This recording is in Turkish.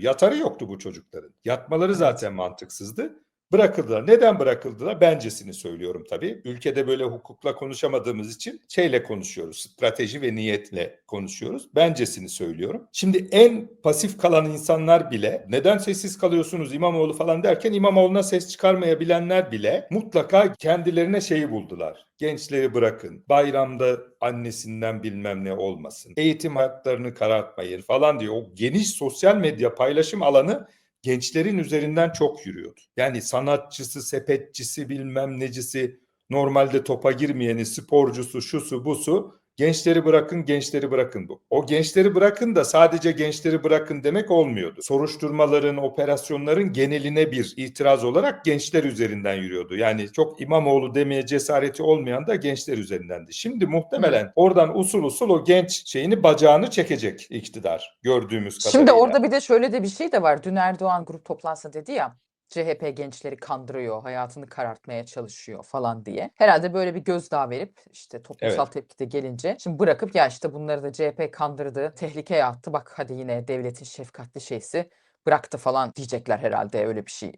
Yatarı yoktu bu çocukların. Yatmaları zaten mantıksızdı. Bırakıldılar. Neden bırakıldılar? Bencesini söylüyorum tabii. Ülkede böyle hukukla konuşamadığımız için şeyle konuşuyoruz. Strateji ve niyetle konuşuyoruz. Bencesini söylüyorum. Şimdi en pasif kalan insanlar bile neden sessiz kalıyorsunuz İmamoğlu falan derken İmamoğlu'na ses çıkarmayabilenler bile mutlaka kendilerine şeyi buldular. Gençleri bırakın. Bayramda annesinden bilmem ne olmasın. Eğitim hayatlarını karartmayın falan diyor. O geniş sosyal medya paylaşım alanı gençlerin üzerinden çok yürüyordu. Yani sanatçısı, sepetçisi, bilmem necisi, normalde topa girmeyeni, sporcusu, şusu, busu, gençleri bırakın, gençleri bırakın bu. O gençleri bırakın da sadece gençleri bırakın demek olmuyordu. Soruşturmaların, operasyonların geneline bir itiraz olarak gençler üzerinden yürüyordu. Yani çok İmamoğlu demeye cesareti olmayan da gençler üzerindendi. Şimdi muhtemelen oradan usul usul o genç şeyini bacağını çekecek iktidar gördüğümüz kadarıyla. Şimdi orada bir de şöyle de bir şey de var. Dün Erdoğan grup toplantısında dedi ya CHP gençleri kandırıyor, hayatını karartmaya çalışıyor falan diye. Herhalde böyle bir gözdağı verip işte toplumsal tepki de gelince şimdi bırakıp ya işte bunları da CHP kandırdı, tehlikeye attı. Bak hadi yine devletin şefkatli şeysi bıraktı falan diyecekler herhalde öyle bir şey